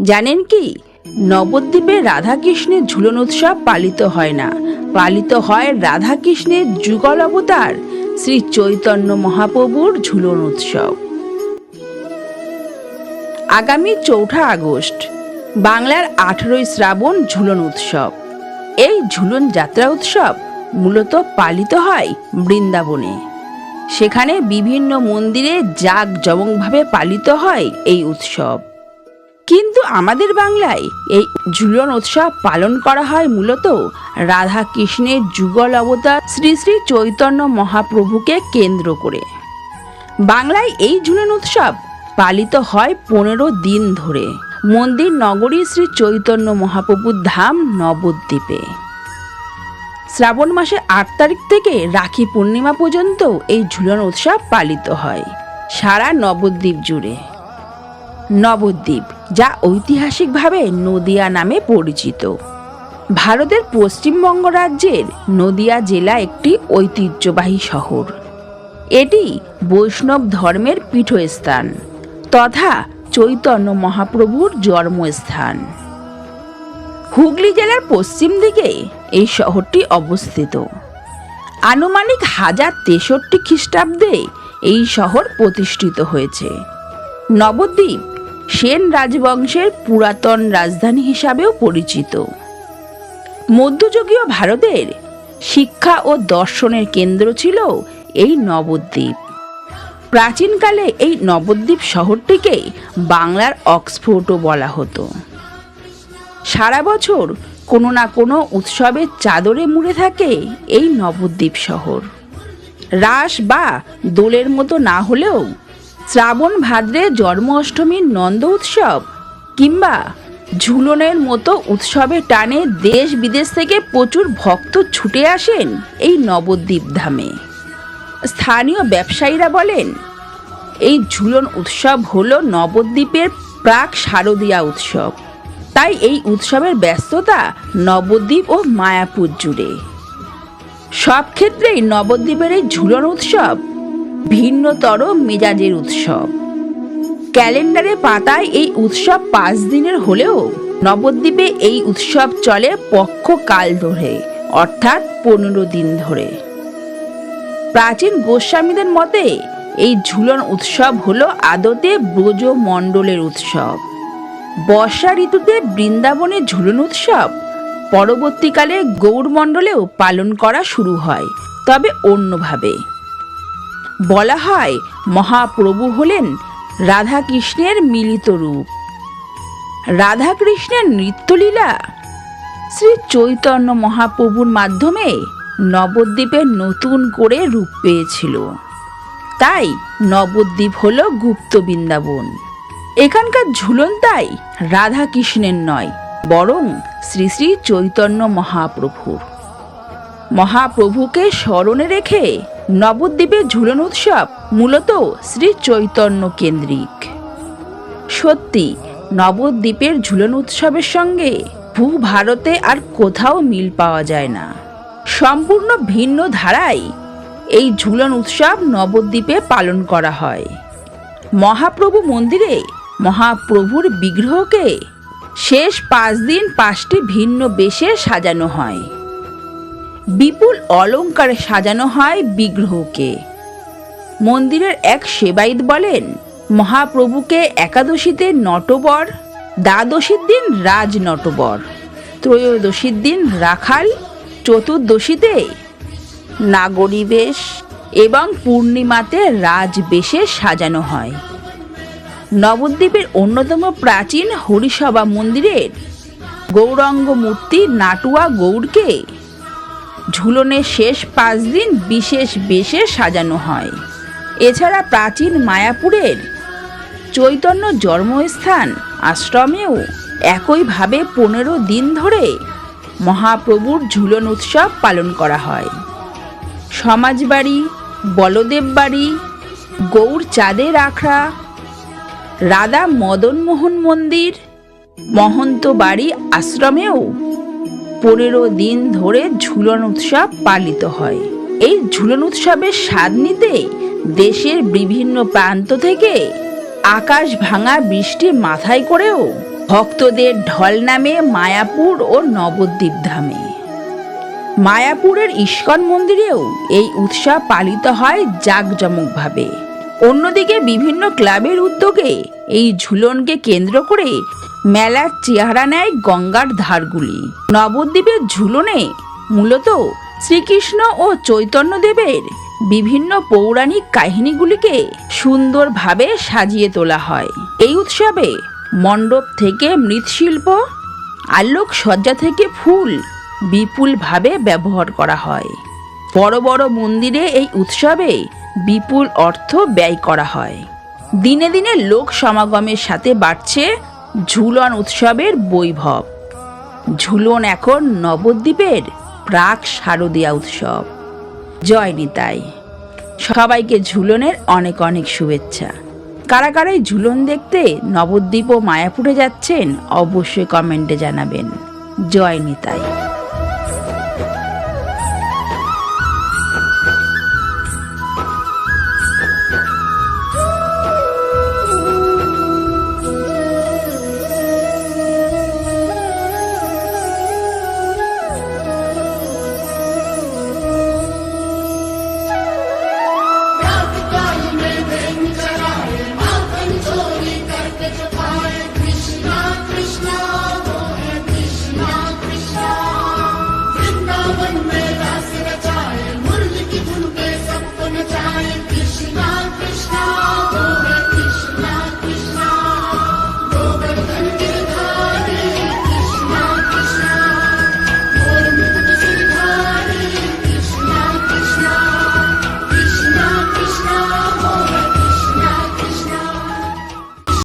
জানেন কি? নবদ্বীপে রাধাকৃষ্ণের ঝুলন উৎসব পালিত হয় না। পালিত হয় রাধাকৃষ্ণের যুগল অবতার শ্রী চৈতন্য মহাপ্রভুর ঝুলন উৎসব। আগামী চৌঠা আগস্ট, বাংলার আঠেরোই শ্রাবণ ঝুলন উৎসব। এই ঝুলন যাত্রা উৎসব মূলত পালিত হয় বৃন্দাবনে। সেখানে বিভিন্ন মন্দিরে জাগ জমকভাবে পালিত হয় এই উৎসব। কিন্তু আমাদের বাংলায় এই ঝুলন উৎসব পালন করা হয় মূলত রাধা কৃষ্ণের যুগল অবতার শ্রী শ্রী চৈতন্য মহাপ্রভুকে কেন্দ্র করে। বাংলায় এই ঝুলন উৎসব পালিত হয় পনেরো দিন ধরে। মন্দির নগরী শ্রী চৈতন্য মহাপ্রভুর ধাম নবদ্বীপে। শ্রাবণ মাসের আট তারিখ থেকে রাখি পূর্ণিমা পর্যন্ত এই ঝুলন উৎসব পালিত হয় সারা নবদ্বীপ জুড়ে। নবদ্বীপ যা ঐতিহাসিকভাবে নদিয়া নামে পরিচিত। ভারতের পশ্চিমবঙ্গ রাজ্যের নদিয়া জেলা একটি ঐতিহ্যবাহী শহর। এটি বৈষ্ণব ধর্মের পীঠস্থান তথা চৈতন্য মহাপ্রভুর জন্মস্থান। হুগলি জেলার পশ্চিম দিকে এই শহরটি অবস্থিত। আনুমানিক হাজার তেষট্টি খ্রিস্টাব্দে এই শহর প্রতিষ্ঠিত হয়েছে। নবদ্বীপ সেন রাজবংশের পুরাতন রাজধানী হিসাবেও পরিচিত। মধ্যযুগীয় ভারতের শিক্ষা ও দর্শনের কেন্দ্র ছিল এই নবদ্বীপ। প্রাচীনকালে এই নবদ্বীপ শহরটিকে বাংলার অক্সফোর্ডও বলা হতো। সারা বছর কোনো না কোনো উৎসবের চাদরে মুড়ে থাকে এই নবদ্বীপ শহর। রাস বা দোলের মতো না হলেও শ্রাবণ ভাদ্রে জন্ম অষ্টমীর নন্দ উৎসব কিংবা ঝুলনের মতো উৎসবে টানে দেশ বিদেশ থেকে প্রচুর ভক্ত ছুটে আসেন এই নবদ্বীপ ধামে। স্থানীয় ব্যবসায়ীরা বলেন, এই ঝুলন উৎসব হল নবদ্বীপের প্রাক শারদীয়া উৎসব। তাই এই উৎসবের ব্যস্ততা নবদ্বীপ ও মায়াপুর জুড়ে। সব ক্ষেত্রেই নবদ্বীপের এই ঝুলন উৎসব ভিন্নতর মেজাজের উৎসব। ক্যালেন্ডারে পাতায় এই উৎসব পাঁচ দিনের হলেও নবদ্বীপে এই উৎসব চলে পক্ষকাল ধরে, অর্থাৎ পনেরো দিন ধরে। প্রাচীন গোস্বামীদের মতে এই ঝুলন উৎসব হলো আদতে ব্রজ মণ্ডলের উৎসব। বর্ষা ঋতুতে বৃন্দাবনে ঝুলন উৎসব পরবর্তীকালে গৌড়মণ্ডলেও পালন করা শুরু হয়, তবে অন্যভাবে। বলা হয়, মহাপ্রভু হলেন রাধাকৃষ্ণের মিলিত রূপ। রাধাকৃষ্ণের নৃত্যলীলা শ্রী চৈতন্য মহাপ্রভুর মাধ্যমে নবদ্বীপে নতুন করে রূপ পেয়েছিল। তাই নবদ্বীপ হল গুপ্ত বৃন্দাবন। এখানকার ঝুলন তাই রাধাকৃষ্ণের নয়, বরং শ্রী শ্রী চৈতন্য মহাপ্রভুর। মহাপ্রভুকে স্মরণে রেখে নবদ্বীপের ঝুলন উৎসব মূলত শ্রী চৈতন্য কেন্দ্রিক। সত্যি, নবদ্বীপের ঝুলন উৎসবের সঙ্গে ভূ ভারতে আর কোথাও মিল পাওয়া যায় না। সম্পূর্ণ ভিন্ন ধারায় এই ঝুলন উৎসব নবদ্বীপে পালন করা হয়। মহাপ্রভু মন্দিরে মহাপ্রভুর বিগ্রহকে শেষ পাঁচ দিন পাঁচটি ভিন্ন বেশে সাজানো হয়। বিপুল অলঙ্কারে সাজানো হয় বিগ্রহকে। মন্দিরের এক সেবায়িত বলেন, মহাপ্রভুকে একাদশীতে নটবর, দ্বাদশীর দিন রাজ নটবর, ত্রয়োদশীর দিন রাখাল, চতুর্দশীতে নাগরী বেশ এবং পূর্ণিমাতে রাজবেশে সাজানো হয়। নবদ্বীপের অন্যতম প্রাচীন হরিসভা মন্দিরের গৌরাঙ্গ মূর্তি নাটুয়া গৌড়কে ঝুলনের শেষ পাঁচ দিন বিশেষ বেশে সাজানো হয়। এছাড়া প্রাচীন মায়াপুরের চৈতন্য জন্মস্থান আশ্রমেও একইভাবে পনেরো দিন ধরে মহাপ্রভুর ঝুলন উৎসব পালন করা হয়। সমাজবাড়ি বলদেব বাড়ি গৌর চাঁদের আখড়া, রাধা মদনমোহন মন্দির মহন্ত বাড়ি আশ্রমেও পনেরো দিন ধরে ঝুলন উৎসব পালিত হয়। এই ঝুলন উৎসবের স্বাদ নিতে দেশের বিভিন্ন প্রান্ত থেকে আকাশ ভাঙা বৃষ্টি মাথায় করেও ভক্তদের ঢল নামে মায়াপুর ও নবদ্বীপ ধামে। মায়াপুরের ইস্কন মন্দিরেও এই উৎসব পালিত হয় জাঁকজমকভাবে। অন্যদিকে বিভিন্ন ক্লাবের উদ্যোগে এই ঝুলনকে কেন্দ্র করে মেলার চেহারা নেয় গঙ্গার ধারগুলি। নবদ্বীপের ঝুলনে মূলত শ্রীকৃষ্ণ ও চৈতন্যদেবের বিভিন্ন পৌরাণিক কাহিনীগুলিকে সুন্দরভাবে সাজিয়ে তোলা হয়। এই উৎসবে মণ্ডপ থেকে মৃৎশিল্প, আলোকসজ্জা থেকে ফুল বিপুলভাবে ব্যবহার করা হয়। বড় বড় মন্দিরে এই উৎসবে বিপুল অর্থ ব্যয় করা হয়। দিনে দিনে লোক সমাগমের সাথে বাড়ছে ঝুলন উৎসবের বৈভব। ঝুলন এখন নবদ্বীপের প্রাক শারদীয়া উৎসব। জয় নিতাই। সবাইকে ঝুলনের অনেক অনেক শুভেচ্ছা। কারা কারাই ঝুলন দেখতে নবদ্বীপ ও মায়াপুরে যাচ্ছেন, অবশ্যই কমেন্টে জানাবেন। জয় নিতাই।